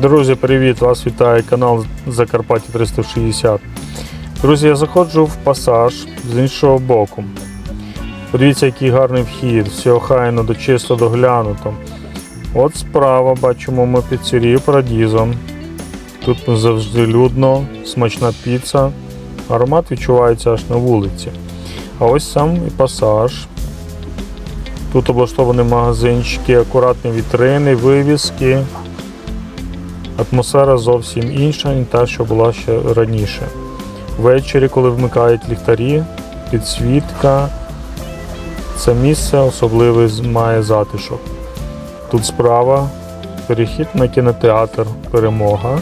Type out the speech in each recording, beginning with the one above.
Друзі, привіт! Вас вітає канал Закарпаття 360. Друзі, я заходжу в пасаж з іншого боку. Подивіться, який гарний вхід, все охайно, до чисто доглянуто. От справа бачимо ми піцерію Парадізо. Тут завжди людно, смачна піца. Аромат відчувається аж на вулиці. А ось сам і пасаж. Тут облаштовані магазинчики, акуратні вітрини, вивіски. Атмосфера зовсім інша, ніж та, що була ще раніше. Ввечері, коли вмикають ліхтарі, підсвітка, це місце особливий має затишок. Тут справа перехід на кінотеатр Перемога.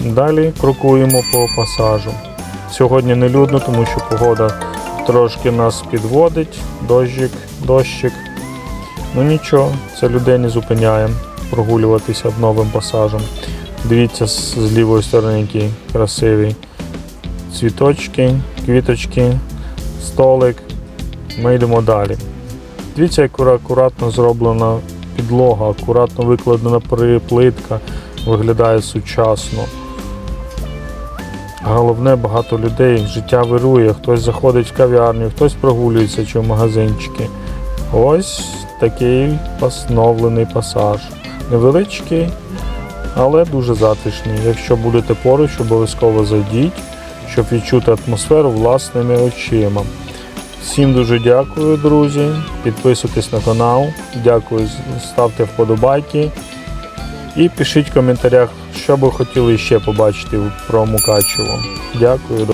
Далі крокуємо по пасажу. Сьогодні не людно, тому що погода трошки нас підводить, дощик, дощик. Ну нічого, це людей не зупиняє прогулюватися новим пасажем. Дивіться з лівої сторони, який красивий. Цвіточки, квіточки, столик. Ми йдемо далі. Дивіться, як акуратно зроблена підлога, акуратно викладена при- плитка, виглядає сучасно. Головне, багато людей, життя вирує, хтось заходить в кав'ярню, хтось прогулюється чи в магазинчики. Ось такий постановлений пасаж. Невеличкий, але дуже затишний. Якщо будете поруч, обов'язково зайдіть, щоб відчути атмосферу власними очима. Всім дуже дякую, друзі. Підписуйтесь на канал. Дякую, ставте вподобайки. І пишіть в коментарях, що би хотіли ще побачити про Мукачево. Дякую.